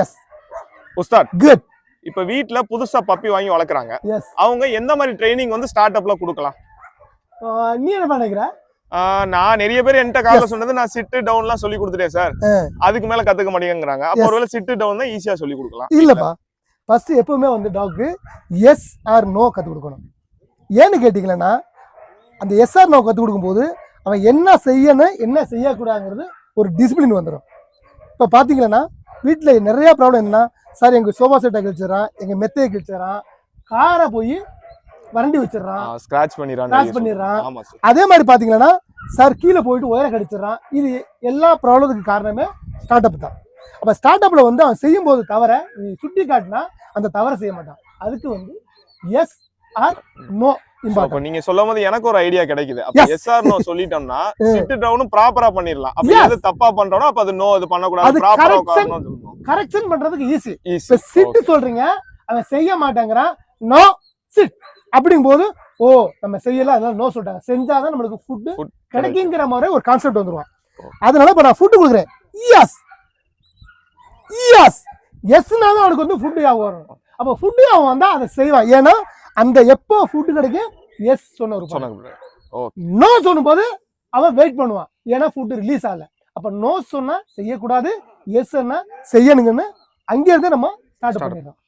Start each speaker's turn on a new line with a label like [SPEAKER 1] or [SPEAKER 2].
[SPEAKER 1] S
[SPEAKER 2] Ustad
[SPEAKER 1] good
[SPEAKER 2] இப்ப வீட்ல புதுசா பப்பி வாங்கி வளர்க்குறாங்க.
[SPEAKER 1] எஸ்
[SPEAKER 2] அவங்க எந்த மாதிரி ட்ரைனிங் வந்து ஸ்டார்ட் அப்ல கொடுக்கலாம்?
[SPEAKER 1] நீ என்ன நினைக்கிற?
[SPEAKER 2] நான் நிறைய பேர் என்கிட்ட காலைல சொன்னது நான் சிட்டு டவுன்லாம் சொல்லி கொடுத்துட்டேன் சார். அதுக்கு மேல கத்துக்க மாட்டேங்கிறாங்க. அப்போ. ஒருவேளை சிட்டு டவுன் தான் ஈஸியா சொல்லி கொடுக்கலாம்.
[SPEAKER 1] இல்லப்பா. ஃபர்ஸ்ட் எப்பவுமே வந்து டாக்கு எஸ் ஆர் நோ கற்றுக் கொடுக்கணும். ஏன்னு கேட்டிங்களன்னா அந்த எஸ் ஆர் நோ கற்றுக் கொடுக்கும்போது அவன் என்ன செய்யணும் என்ன செய்யக்கூடாதுங்கிறது ஒரு டிசிப்ளின் வந்துடும் இப்போ பார்த்தீங்கன்னா வீட்டில் நிறைய ப்ராப்ளம் என்னன்னா சார் எங்கள் சோஃபா செட்டை கிழிச்சிடறான் எங்கள் மெத்தையை கிழிச்சிடறான் காரை போய் வறண்டி வச்சிடறான்
[SPEAKER 2] ஸ்கிராச் பண்ணிடுறான்.
[SPEAKER 1] கிராஸ் பண்ணிடுறான் அதே மாதிரி பார்த்தீங்கன்னா சார் கீழே போயிட்டு உயர கடிச்சிடறான். இது எல்லா ப்ராப்ளத்துக்கு காரணமே ஸ்டார்ட் அப் தான். அப்போ ஸ்டார்ட் அப்பில் வந்து அவன் செய்யும்போது தவிர நீ சுட்டி காட்டினா அந்த தவறை செய்ய மாட்டான். அதுக்கு வந்து எஸ் ஆர் நோ
[SPEAKER 2] நீங்க சொல்லும் போது எனக்கு ஒரு ஐடியா கிடைக்குது. அப்ப. எஸ் ஆர் நோ சொல்லிட்டோம்னா சிட்டு டவுனும் ப்ராப்பரா பண்ணிடலாம். அப்ப. எது தப்பா பண்றோம் அப்ப அது நோ இது பண்ணக்கூடாது.
[SPEAKER 1] அது
[SPEAKER 2] ப்ராப்பரா. உட்காரணும்
[SPEAKER 1] கரெக்ஷன் பண்றதுக்கு ஈஸி இப்போ சிட்டு சொல்றீங்க அவன் செய்ய மாட்டேங்கிறான் நோ சிட் அப்படிங்கும்போது ஓ நம்ம செய்யல அதனால நோ சொல்லிட்டாங்க. செஞ்சாதான் நம்மளுக்கு
[SPEAKER 2] Food
[SPEAKER 1] கிடைக்குங்கிற மாதிரி ஒரு கான்செப்ட் வந்துருவான். அதனால இப்போ நான் ஃபுட்டு கொடுக்குறேன். எஸ் எஸ் எஸ்னா தான் அவனுக்கு வந்து ஃபுட்டு ஞாபகம் வரும். அப்போ ஃபுட்டு ஞாபகம் வந்தா அதை செய்வான். ஏன்னா அந்த எப்போ ஃபுட்டு கிடைக்கும்? எஸ் சொன்ன ஒரு
[SPEAKER 2] சொன்னாங்க
[SPEAKER 1] நோ சொல்லும்போது அவன் வெயிட் பண்ணுவான். ஏன்னா ஃபுட்டு ரிலீஸ் ஆகல. அப்போ நோ சொன்னா செய்யக்கூடாது. எஸ் செய்யணுங்கன்னு அங்கே இருந்து நம்ம ஸ்டார்ட். பண்ணிடலாம்